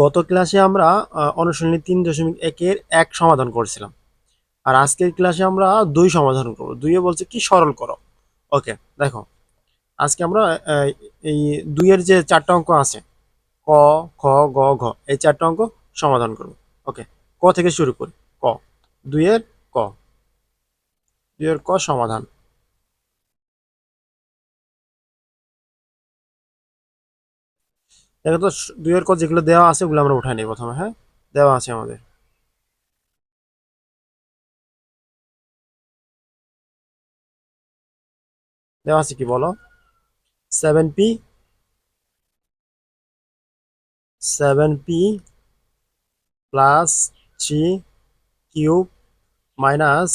গত ক্লাসে আমরা অনুশীলনী তিন দশমিক একের এক সমাধান করছিলাম। আর আজকের ক্লাসে আমরা দুই সমাধান করব। দুইয়ে বলছে কি, সরল করো। ওকে, দেখো। আজকে আমরা এই দুইয়ের যে চারটা অঙ্ক আছে, ক, খ, গ, ঘ, এই চারটা অঙ্ক সমাধান করব। ওকে, ক থেকে শুরু করি। ক। দুইয়ের ক। দুইয়ের ক সমাধান। দেখো তো দুইয়ের ক যেগুলো দেওয়া আছে, ওগুলো আমরা উঠাই নিই প্রথমে হ্যাঁ? দেওয়া আছে আমাদের। দেওয়া আছে কি বলো? Seven p seven p plus three cube minus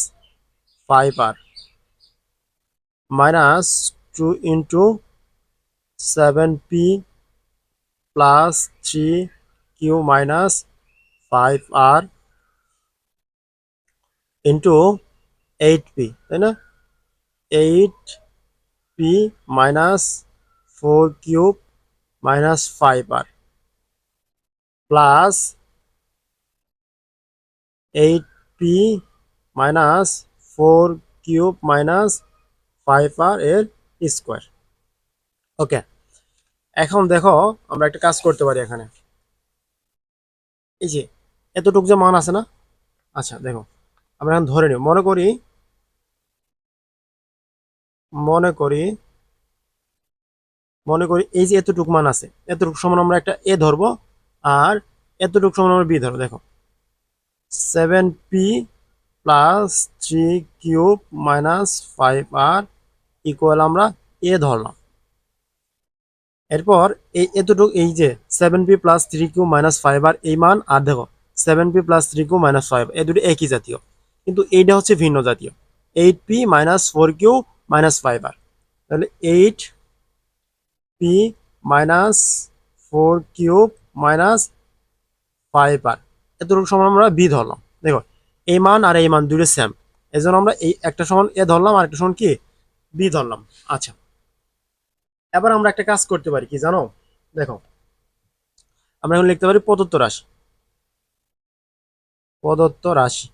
five r minus two into seven p plus three q minus five r into eight p, তাই না? Eight p minus four cube minus five r plus eight p minus four cube minus five r এর square. ওকে। এখন দেখো, আমরা একটা কাজ করতে পারি এখানে। এই যে, এতটুক যে মান আছে না? আচ্ছা দেখো, আমরা এখন ধরে নিই। মনে করি মনে করি মনে করি এই যে এতটুক মান আছে, এতটুক সমান আমরা একটা এ ধরবো, আর এতটুক সমান আমরা বি ধরবো। দেখো seven p plus three cube minus five r equal আমরা এ ধরলাম। এরপর এই এতটুকু, এই যে seven p plus three q minus five r এই মান, আর দেখো seven p plus three q minus five এই দুটো একই জাতীয়। কিন্তু এইটা হচ্ছে ভিন্ন জাতীয়। Eight p minus four q minus five r তাহলে eight p minus four cube minus five r এতটুকু সমান আমরা বি ধরলাম। দেখো, এই মান আর এই মান দুটো সেম এই জন্য আমরা এই একটা সমান এ ধরলাম, আর একটা সমান কি? বি ধরলাম। আচ্ছা। এবার আমরা একটা কাজ করতে পারি, কি জানো? দেখো, আমরা এখন লিখতে পারি প্রদত্ত রাশি। প্রদত্ত রাশি।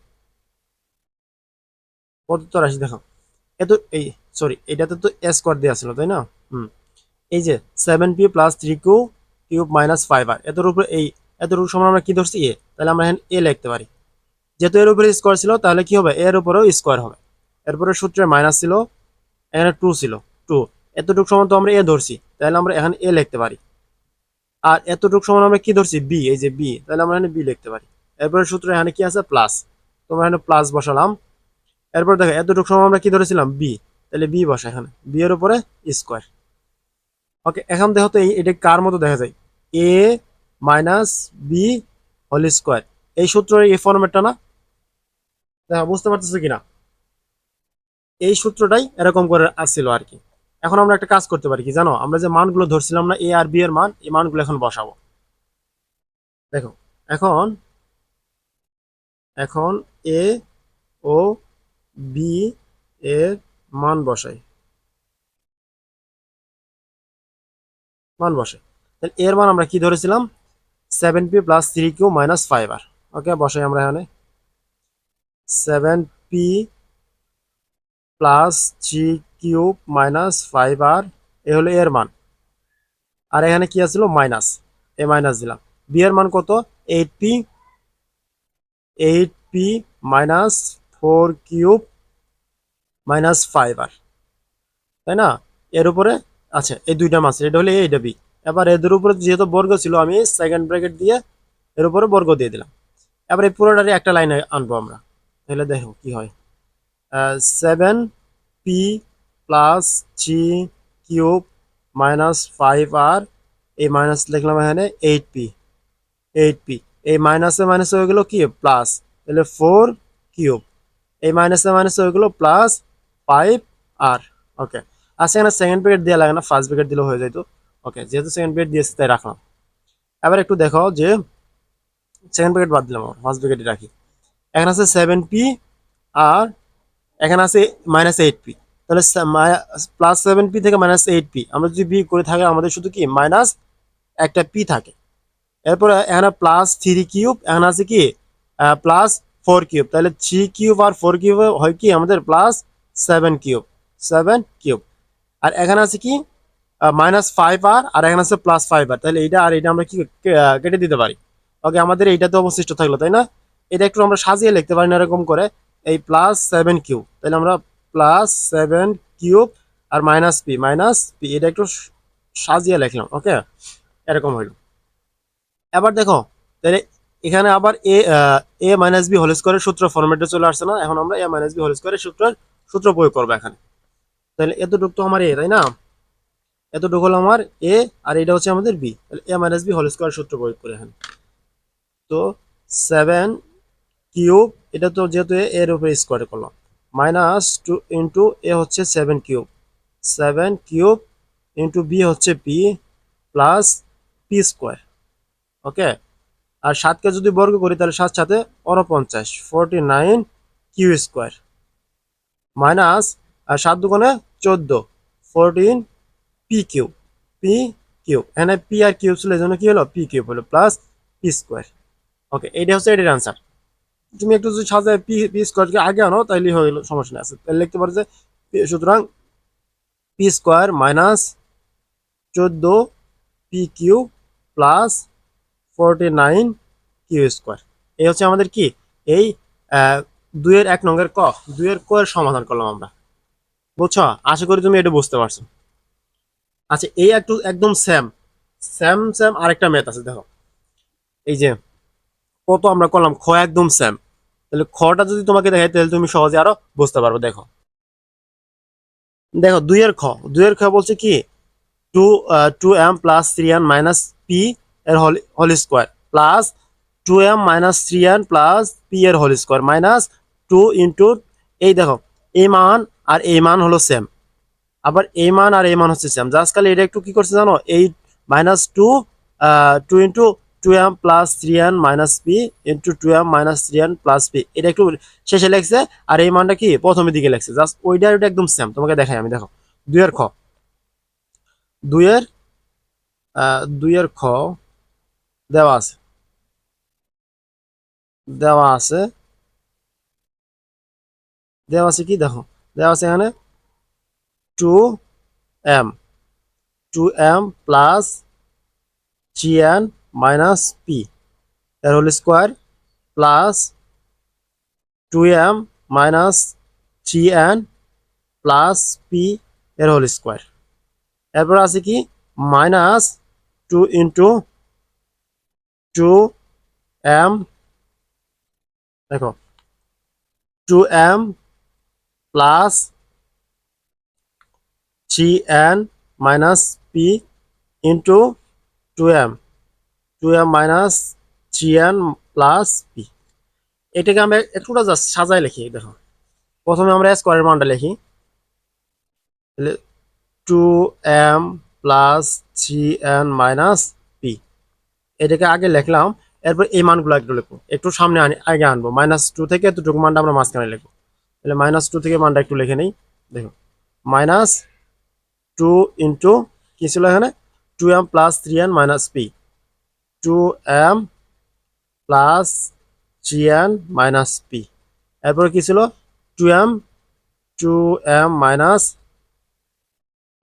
প্রদত্ত রাশি, দেখো। এত এই সরি এটাতে তো এস স্কোয়ার দেওয়া ছিল তাই না? হুম। এই যে seven p plus three q cube minus five r এতর উপরে এই এতটুকু সময় আমরা কি ধরছি? এ তাহলে আমরা এখানে এ লিখতে পারি। যেহেতু এর উপরে স্কোয়ার ছিল, তাহলে কি হবে? এর উপরেও স্কোয়ার হবে। এরপরে সূত্রে মাইনাস ছিল, এখানে টু ছিল টু এতটুকু সময় তো আমরা এ ধরছি, তাহলে আমরা এখানে এ লিখতে পারি। আর এতটুকু সময় আমরা কি ধরছি? বি, এই যে বি, তাহলে আমরা এখানে বি লিখতে পারি। এরপরে সূত্র এখানে কি আছে? প্লাস তোমরা এখানে প্লাস বসালাম। এরপর দেখো, এতটুকু সময় আমরা কি ধরেছিলাম? বি। তাহলে বি বসা এখানে। বি এর উপরে স্কোয়ার ওকে এখন দেখো তো এটা কার মতো দেখা যায়? A minus b whole square এই সূত্রের এই ফর্মেটটা না? দেখো, বুঝতে পারতেছো কিনা? এই সূত্রটাই এরকম করে আসছিল আর কি। এখন আমরা একটা কাজ করতে পারি কি জানো? আমরা যে মানগুলো ধরছিলাম না এ আর বি এর মান, এই মানগুলো এখন বসাবো। দেখো, এখন এখন এ ও বি এর মান বসাই। মান বসে তাহলে এর মান আমরা কি ধরেছিলাম? Seven p plus three q minus five r okay বসাই আমরা এখানে। Seven p plus three cube minus five r, a হলো এর মান। আর এখানে কি আছিল মাইনাস। এ মাইনাস দিলাম। বি এর মান কত? Eight p. Eight p minus four cube minus five r. তাই না? এর উপরে আচ্ছা এই দুইটা মাছ এটা হলে এইটা বি। এবার এদের উপরে যেহেতু বর্গ ছিল, আমি সেকেন্ড ব্র্যাকেট দিয়ে এর উপরে বর্গ দিয়ে দিলাম। এবার এই পুরোটারই একটা লাইনে আনব আমরা। তাহলে দেখো কি হয়। Seven p plus three cube minus five r এই মাইনাস লিখলাম এখানে এইট পি এইট পি এই মাইনাসে মাইনাসে হয়ে গেলো কি? প্লাস তাহলে ফোর কিউব এই মাইনাসে মাইনাসে হয়ে গেলো প্লাস ফাইভ আর ওকে আর সেখানে সেকেন্ড ব্রেকেট দেওয়া লাগে না ফার্স্ট ব্রেকেট দিলেও হয়ে যেত ওকে যেহেতু সেকেন্ড ব্রেকেট দিয়েছি, তাই রাখলাম। এবার একটু দেখো যে সেকেন্ড ব্রেকেট বাদ দিলাম ফার্স্ট ব্রেকেটই রাখি। এখানে আছে সেভেন পি আর এখানে আছে মাইনাস এইট পি তাহলে প্লাস সেভেন পি থেকে মাইনাস এইট পি আমরা যদি বি করে থাকে, আমাদের শুধু কি? মাইনাস একটা পি থাকে। এরপরে এখানে প্লাস থ্রি কিউব এখানে আছে কি? প্লাস ফোর কিউব তাহলে থ্রি কিউব আর ফোর কিউব হয় কি? আমাদের plus seven cube seven cube আর এখানে আছে কি? মাইনাস ফাইভ আর আর এখানে আছে প্লাস ফাইভ আর তাহলে এইটা আর এটা আমরা কি কেটে দিতে পারি। ওকে আমাদের এইটা তো অবশিষ্ট থাকল, তাই না? এটা একটু আমরা সাজিয়ে লিখতে পারি না এরকম করে। এই প্লাস সেভেন কিউব তাহলে আমরা প্লাস সেভেন কিউব আর মাইনাস পি মাইনাস পি এটা একটু সাজিয়ে লিখলাম ওকে এরকম হইল। এবার দেখো, তাহলে এখানে আবার এ এ মাইনাস বি হোল স্কোয়ারের সূত্র ফরম্যাটে চলে আসছে না? এখন আমরা এ মাইনাস বি হোল স্কোয়ারের সূত্রের সূত্র প্রয়োগ করব এখানে। তাহলে এতটুকু তো আমার এ তাই না? এতটুকু হলো আমার এ আর এটা হচ্ছে আমাদের বি তাহলে a minus b whole square সূত্র প্রয়োগ করে এখানে। তো সেভেন কিউব এটা তো যেহেতু এর উপরে স্কোয়ার করলাম। মাইনাস টু ইন্টু এ হচ্ছে seven cube. Seven cube into b হচ্ছে p plus p square. Okay? আর সাতকে যদি বর্গ করি, তাহলে সাত সাথে উনপঞ্চাশ forty nine q square. Minus, আর সাত দুগুণে চোদ্দ, fourteen p q p q এখানে পি আর কিউব ছিল, এই জন্য কি হলো? পি কিউব হলো প্লাস পি স্কোয়ার। ওকে, এইটা হচ্ছে এটার আনসার তুমি একটু যদি সাজায় পি পি স্কোয়ারকে আগে আনো তাহলে হয়ে গেলো, সমস্যা নেই। আছে তাহলে লিখতে পারো যে সুতরাং পি স্কোয়ার মাইনাস চোদ্দ p q plus forty nine q square এই হচ্ছে আমাদের কি? এই দুইয়ের এক নঙ্গের ক। দুইয়ের ক এর সমাধান করলাম আমরা। বুঝছ? আশা করি তুমি এটা বুঝতে পারছ। আচ্ছা এই একটু একদম স্যাম স্যাম স্যাম আরেকটা ম্যাথ আছে, দেখো। এই যে, কত আমরা করলাম? খ একদম স্যাম তাহলে খটা যদি তোমাকে দেখাই, তাহলে তুমি সহজে আরও বুঝতে পারবে, দেখো। দেখো, দুইয়ের খ। দুইয়ের খ বলছে কি? Two two m plus three n minus p এর whole whole square. Plus two m minus three n plus p এর whole square. Minus two into এই দেখো, এই মান আর এই মান হলো সেম আবার এই মান আর এই মান হচ্ছে সেম জাস্ট খালি এটা একটু কি করছে জানো? এই minus two two into two m plus three n minus p into two m minus three plus p এটা একটু শেষে লেখছে, আর এই মানটা কি প্রথমের দিকে লেখছে। জাস্ট ওইটা ওইটা একদম সেম তোমাকে দেখাই আমি, দেখো। দুইয়ের খ। দুইয়ের দুইয়ের খ দেওয়া আছে। দেওয়া আছে। দেওয়া আছে কি? দেখো, দেওয়া আছে এখানে two m two m plus n minus p এর whole square plus two m minus three n plus p এর হোল স্কোয়ার এরপর আছে কি? Minus two into two m দেখো two m plus three n minus p into two m two m minus three n plus p এটাকে আমরা একটুটা just সাজাই লিখি, দেখো। প্রথমে আমরা স্কোয়ারের মানটা লিখি। তাহলে two m plus three n minus p এটাকে আগে লিখলাম, এরপর এই মানগুলো একটু লিখব। একটু সামনে আনি, আগে আনব। মাইনাস টু থেকে এতটুকু মানটা আমরা মাঝখানে লিখব। তাহলে মাইনাস টু থেকে মানটা একটু লিখে নেই। দেখো মাইনাস টু ইন্টু কি ছিল এখানে? Two m plus three n minus p two m plus three n minus p এরপরে কি ছিল? Two m two m minus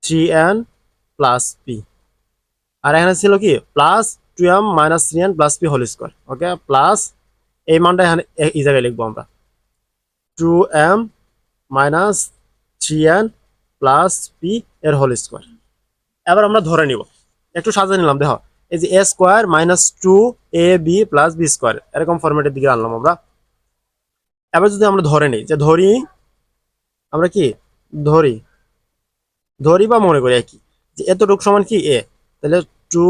three n plus p আর এখানে ছিল কি? Plus two m minus three n plus p whole square okay plus এই মানটা এখানে এই জায়গায় লিখব আমরা। Two m minus three n plus p এর হোল স্কোয়ার এবার আমরা ধরে নিব। একটু সাজিয়ে নিলাম, দেখো। এই যে a square minus two a b plus b square এরকম ফরম্যাটের দিকে আনলাম আমরা। এবার যদি আমরা ধরে নিই, যে ধরি, আমরা কি? ধরি। ধরি বা মনে করি একই। যে এতটুকু সমান কি? এ তাহলে two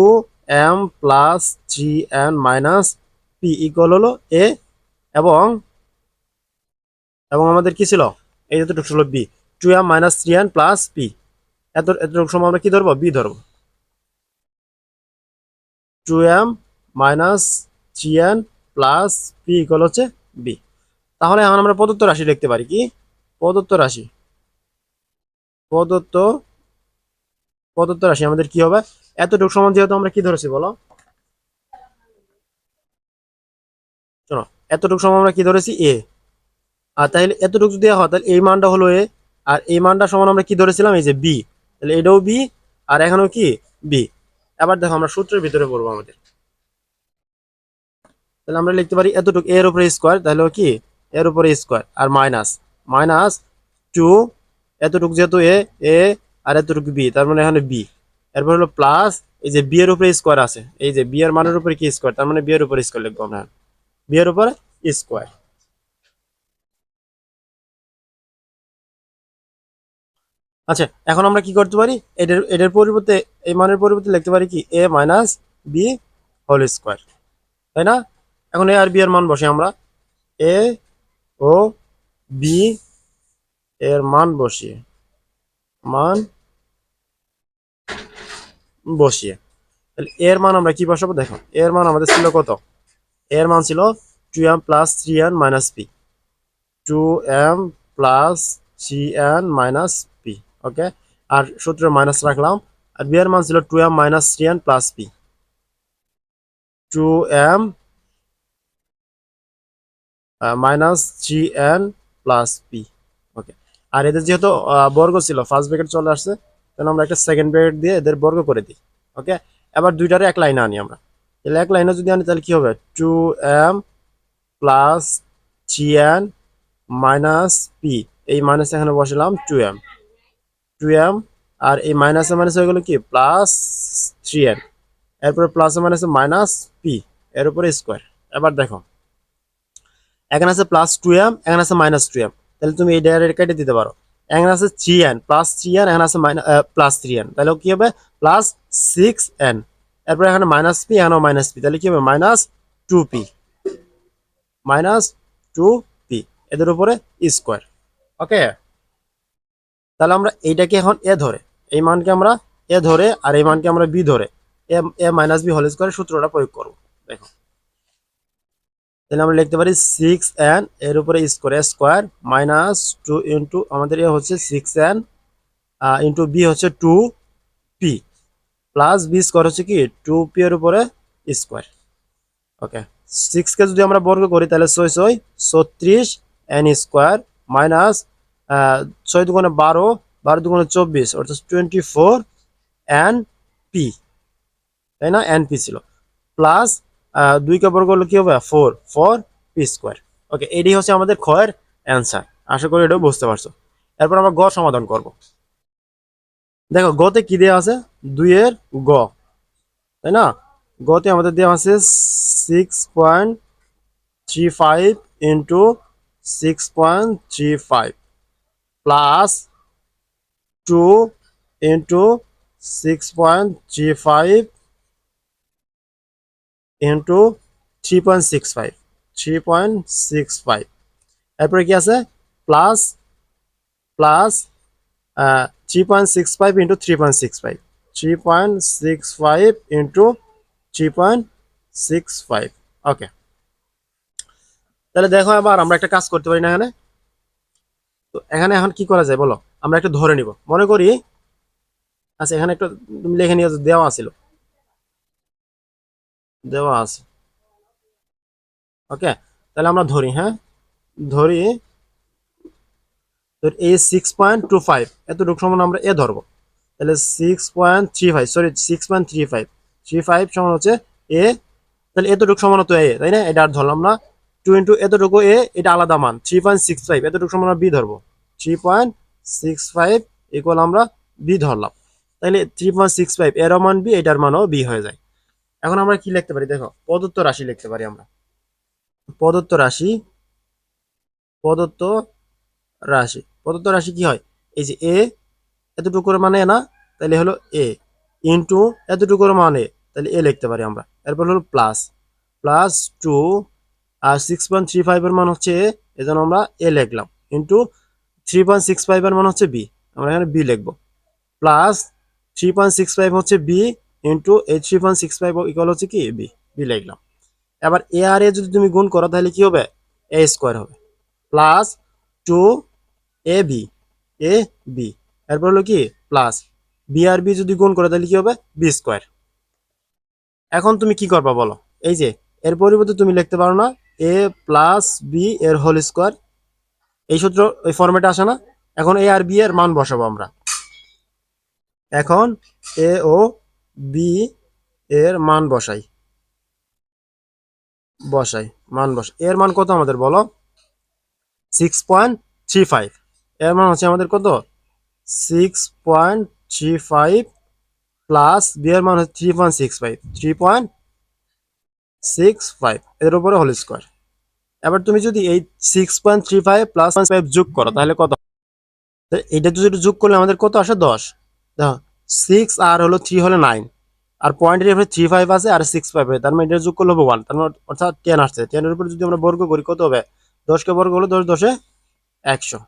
m plus three n minus p equal হলো এ এবং এবং আমাদের কি ছিল? এই যতটুকু ছিল b two m minus three n plus p এত, এতটুকু সময় আমরা কি ধরবো? বি ধরবো। Two m minus three n plus p equal হচ্ছে বি তাহলে এখন আমরা প্রদত্ত রাশি লিখতে পারি কি? প্রদত্ত রাশি। প্রদত্ত প্রদত্ত রাশি আমাদের কি হবে? এতটুকু সমান যেহেতু আমরা কি ধরেছি বলো? শোনো, এতটুকু সময় আমরা কি ধরেছি? এ আর তাহলে এতটুকু যদি হয়, তাহলে এই মানটা হলো এ আর এই মানটা সমান আমরা কি ধরেছিলাম? এই যে বি তাহলে এটাও বি আর এখানেও কি? বি এবার দেখো আমরা সূত্রের ভিতরে পড়ব আমাদের। তাহলে আমরা লিখতে পারি এতটুকু, এর উপরে স্কোয়ার তাহলে কি? এর উপরে স্কোয়ার আর মাইনাস মাইনাস টু এতটুকু যেহেতু এ এ আর এতটুকু বি তার মানে এখানে বি এরপর হলো প্লাস এই যে বি এর উপরে স্কোয়ার আছে, এই যে বি এর মানের উপরে কি স্কোয়ার তার মানে বি এর উপরে স্কোয়ার লিখব আমরা। বি এর উপরে স্কোয়ার আচ্ছা এখন আমরা কি করতে পারি? এটার এটার পরিবর্তে, এই মানের পরিবর্তে লিখতে পারি কি? A minus b whole square তাই না? এখন এ আর বি এর মান বসে আমরা। এ ও বি এর মান বসিয়ে মান বসিয়ে তাহলে এর মান আমরা কি বসাবো? দেখো এর মান আমাদের ছিল কত? এর মান ছিল two m plus three n minus p two m plus three n minus okay? আর সূত্রে মাইনাস রাখলাম। আর বি এর মান ছিল two m minus three n plus p two m minus three n plus p okay? আর এদের যেহেতু বর্গ ছিল ফার্স্ট ব্র্যাকেট চলে আসছে, তাহলে আমরা একটা সেকেন্ড ব্র্যাকেট দিয়ে এদের বর্গ করে দিই। ওকে? এবার দুইটারে এক লাইনে আনি আমরা। তাহলে এক লাইনে যদি আনি, তাহলে কি হবে? Two m plus three n minus p এই মাইনাস এখানে বসালাম টু এম টু এম আর এই মাইনাসে মাইনাস হয়ে গেল কি? প্লাস থ্রি এন এরপরে প্লাসে মাইনাসে মাইনাস পি এর উপরে স্কোয়ার এবার দেখো। এখানে আছে প্লাস টু এম এখানে আছে মাইনাস টু এম তাহলে তুমি এই ডাইরেক্ট কেটে দিতে পারো। এখানে আছে three n plus three n এখানে আছে প্লাস থ্রি এন তাহলে কি হবে? প্লাস সিক্স এন এরপর এখানে মাইনাস পি এখানেও মাইনাস পি তাহলে কি হবে? Minus two p minus two p এদের উপরে স্কোয়ার ওকে তাহলে আমরা এইটাকে এখন এ ধরে, এই মানকে আমরা এ ধরে আর এই মানকে আমরা বি ধরে, এ a minus b whole square সূত্রটা প্রয়োগ করব, দেখো। তাহলে আমরা লিখতে পারি সিক্স এন এর উপরে square square minus two into আমাদের এ হচ্ছে সিক্স এন ইন্টু বি হচ্ছে two p plus b square হচ্ছে কি? টু পি এর উপরে স্কোয়ার ওকে সিক্সকে যদি আমরা বর্গ করি তাহলে ছয় ছয় ছত্রিশ এন স্কোয়ার মাইনাস ছয় দুগুণে বারো বারো দুগুণে চব্বিশ, অর্থাৎ টোয়েন্টি ফোর এন পি তাই না? এন পি ছিল। প্লাস দুইকে বর্গ করলে কি হবে? Four four p square okay এটি হচ্ছে আমাদের ক্ষয়ের অ্যান্সার আশা করি এটাও বুঝতে পারছ। এরপর আমরা গ সমাধান করব। দেখো গতে কি দেওয়া আছে? দুইয়ের গ। তাই না? গতে আমাদের দেওয়া আছে six point three five into six point three five plus two into six point three five into three point six five, three point six five. এরপরে কি আছে? Plus plus three point six five into three point six five, three point six five into three point six five. Okay. তাহলে দেখো এবার আমরা একটা কাজ করতে পারি না এখানে। তো এখানে এখন কি করা যায় বলো? আমরা একটু ধরে নিব। মনে করি আচ্ছা এখানে একটু তুমি লিখে নিয়ে দেওয়া ছিল। দেওয়া আছে। ওকে, তাহলে আমরা ধরি হ্যাঁ? ধরি a six point two five এতটুকু সমান আমরা এ ধরবো। তাহলে six point three five sorry six point three five three five সমান হচ্ছে এ, তাহলে এতটুকু সমান হতো এ, তাই না? এটা আর ধরলাম না। টু ইন্টু এতটুকু এ, এটা আলাদা মান, থ্রি পয়েন্ট সিক্স ফাইভ, এতটুকু সমান আমরা বি ধরবো। Three point six five equal আমরা বি ধরলাম। তাহলে থ্রি পয়েন্ট সিক্স ফাইভ এর মান বি, এটার মানও বি হয়ে যায়। এখন আমরা কি লিখতে পারি? দেখো, প্রদত্ত রাশি লিখতে পারি আমরা। প্রদত্ত রাশি প্রদত্ত রাশি। প্রদত্ত রাশি কি হয়? এই যে এ, এতটুকুর মানে না তাহলে হলো এ। ইন্টু এতটুকুর মানে তাহলে এ লিখতে পারি আমরা। এরপর হলো প্লাস। প্লাস টু আর সিক্স পয়েন্ট থ্রি ফাইভের মান হচ্ছে এ, এজন্য আমরা এ লিখলাম। ইন্টু থ্রি পয়েন্ট সিক্স ফাইভের মান হচ্ছে বি, আমরা এখানে বি লিখব। Plus three point six five হচ্ছে বি ইন্টু এই three point six five equal হচ্ছে কি? বি বি লিখলাম। এবার এ আর এ যদি তুমি গুণ করো, তাহলে কি হবে? এ স্কোয়ার হবে। Plus two a b a b এরপর হলো কি? প্লাস বি আর বি যদি গুণ করো, তাহলে কি হবে? বি স্কোয়ার এখন তুমি কি করবা বলো? এই যে, এর পরিবর্তে তুমি লিখতে পারো না এ প্লাস বি এর হোল স্কোয়ার এই সূত্র, এই ফর্মেটে আসে না। এখন এ আর বি এর মান বসাবো আমরা। এখন এ ও বি এর মান বসাই। বসাই, মান বস এর মান কত আমাদের বলো? সিক্স পয়েন্ট থ্রি ফাইভ এর মান হচ্ছে আমাদের কত? Six point three five plus b এর মান হচ্ছে three point six five three point six five এর উপরে হোল স্কোয়ার এবার তুমি যদি এই six point three five plus five যোগ করো, তাহলে কত এটা যদি যোগ করলে আমাদের কত আসে? দশ। দেখো সিক্স আর হলো থ্রি হলো নাইন আর পয়েন্টের উপরে থ্রি ফাইভ আছে আর সিক্স ফাইভ তার মানে এটা যোগ করলে হবে ওয়ান তার মানে অর্থাৎ টেন আসছে। টেনের উপরে যদি আমরা বর্গ করি, কত হবে? দশকে বর্গ হলো দশ, দশে একশো।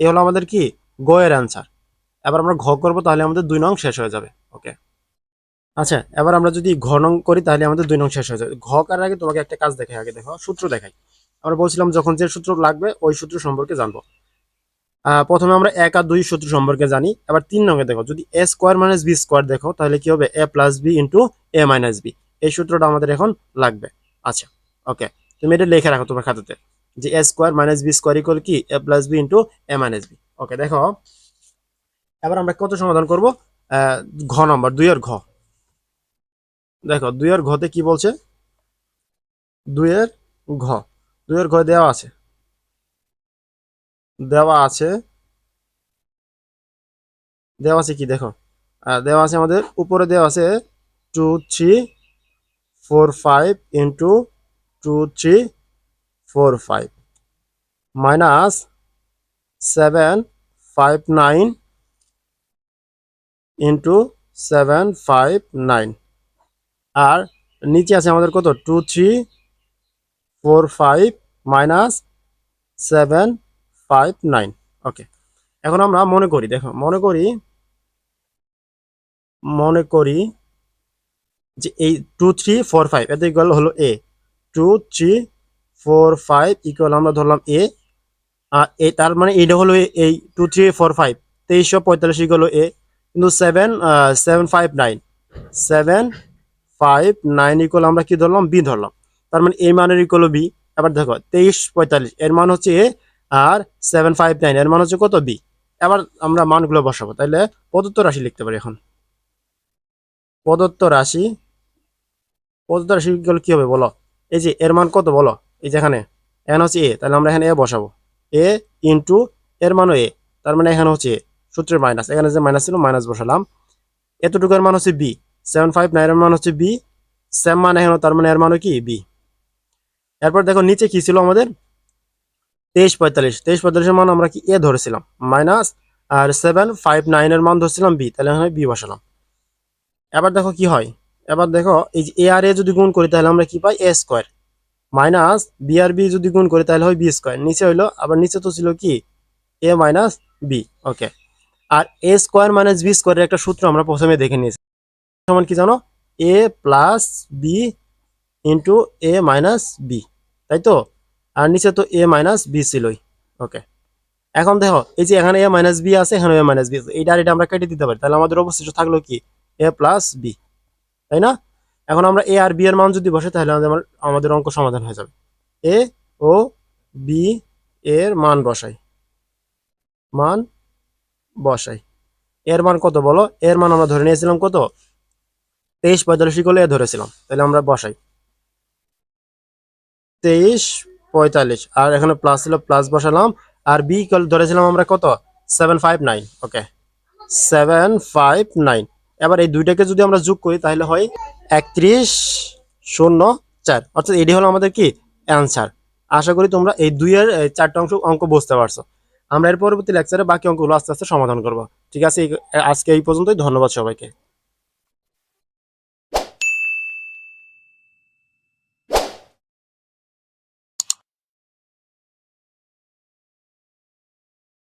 এই হলো আমাদের কি? গয়ের অ্যান্সার এবার আমরা ঘ করব, তাহলে আমাদের দুই নং শেষ হয়ে যাবে। ওকে আচ্ছা এবার আমরা যদি ঘ নং করি তাহলে আমাদের দুই নং শেষ হয়ে যাবে। ঘ করার আগে? তোমাকে একটা কাজ দেখাই, আগে দেখো, সূত্র দেখাই। আমরা বলছিলাম যখন যে সূত্র লাগবে, ওই সূত্র সম্পর্কে জানব। প্রথমে আমরা এক আর দুই সূত্র সম্পর্কে জানি। এবার তিন নঙ্গে দেখো, যদি a square minus b square দেখো, তাহলে কি হবে? A plus b into a minus b এই সূত্রটা আমাদের এখন লাগবে। আচ্ছা ওকে তুমি এটা লিখে রাখো তোমার খাতাতে যে a square minus b square equal কি? A plus b into a minus b okay দেখো, এবার আমরা কত সমাধান করব? ঘ নম্বর দুইয়ের ঘ। দেখো, দুইয়ের ঘতে কি বলছে? দুইয়ের ঘ। দুইয়ের ঘ দেওয়া আছে। দেওয়া আছে দেওয়া আছে কি? দেখো দেওয়া আছে আমাদের, উপরে দেওয়া আছে two three four five into two three four five minus seven five nine into seven five nine আর নিচে আছে আমাদের কত? Two three four five minus seven five nine okay এখন আমরা মনে করি, দেখো, মনে করি মনে করি যে এই টু থ্রি ফোর ফাইভ এতে ইকুয়াল হলো a two three four five equal আমরা ধরলাম এ আর এ তার মানে এইটা হলো এই টু থ্রি ফোর ফাইভ তেইশশো পঁয়তাল্লিশ ইকুয়াল এ কিন্তু seven seven five nine seven five nine equal আমরা কি ধরলাম? বি ধরলাম। তার মানে এই মানের ইকুয়াল বি এবার দেখো তেইশ পঁয়তাল্লিশ এর মান হচ্ছে এ আর সেভেন ফাইভ নাইন এর মান হচ্ছে কত? বি এবার আমরা মানগুলো বসাবো। তাহলে প্রদত্ত রাশি লিখতে পারি এখন। প্রদত্ত রাশি প্রদত্ত রাশি গুলো কি হবে বলো? এই যে এর মান কত বলো? এই যে এখানে। এন হচ্ছে এ তাহলে আমরা এখানে এ বসাবো। এ ইন্টু এর মানও এ তার মানে এখানে হচ্ছে A, সূত্রের মাইনাস এখানে যে মাইনাস ছিল মাইনাস বসালাম। এতটুকুর মান হচ্ছে বি সেভেন ফাইভ নাইনের মান হচ্ছে বি সেম মান এখানে তার মানে এর মানও কি? বি এরপর দেখো নিচে কি ছিল আমাদের? তেইশ পঁয়তাল্লিশ। তেইশ পঁয়তাল্লিশের মান আমরা কি এ ধরেছিলাম? মাইনাস আর সেভেন ফাইভ নাইনের মান ধরছিলাম বি তাহলে এখানে বি বসালাম। এবার দেখো কি হয়? এবার দেখো এই যে এ আর এ যদি গুণ করি, তাহলে আমরা কি পাই? এ স্কোয়ার মাইনাস বি আর বি যদি গুণ করি, তাহলে হয় বি স্কোয়ার নিচে হইল, আবার নিচে তো ছিল কি? এ মাইনাস বি ওকে আর এ স্কোয়ার মাইনাস বি স্কোয়ারের একটা সূত্র আমরা প্রথমে দেখে নিয়েছি। সমান কি জানো? A plus b into a minus b তাই তো? আর নিচে তো এ মাইনাস বি ছিলই। ওকে এখন দেখো, এই যে এখানে এ মাইনাস বি আছে, এখানে এ মাইনাস বি আছে। এইটা আর আমরা কেটে দিতে পারি। তাহলে আমাদের অবশিষ্ট থাকল কি? এ প্লাস বি তাই না? এখন আমরা এ আর বি এর মান যদি বসে, তাহলে আমাদের অঙ্ক সমাধান হয়ে যাবে। এ ও বি এর মান বসাই। মান বসাই। এর মান কত বলো? এর মান আমরা ধরে নিয়েছিলাম কত? তেইশ পঁয়তাল্লিশ করলে এ ধরেছিলাম। তাহলে আমরা বসাই। তেইশ পঁয়তাল্লিশ, আর এখানে প্লাস ছিল প্লাস বসালাম। আর বি ধরেছিলাম আমরা কত? Seven five nine okay seven five nine এবার এই দুইটাকে যদি আমরা যোগ করি, তাহলে হয় একত্রিশ শূন্য চার। অর্থাৎ এটি হলো আমাদের কি? অ্যান্সার আশা করি তোমরা এই দুইয়ের চারটা অংশ, অঙ্ক বুঝতে পারছ। আমরা এর পরবর্তী লেকচারে বাকি অঙ্কগুলো আস্তে আস্তে সমাধান করব। ঠিক আছে? আজকে এই পর্যন্তই। ধন্যবাদ সবাইকে।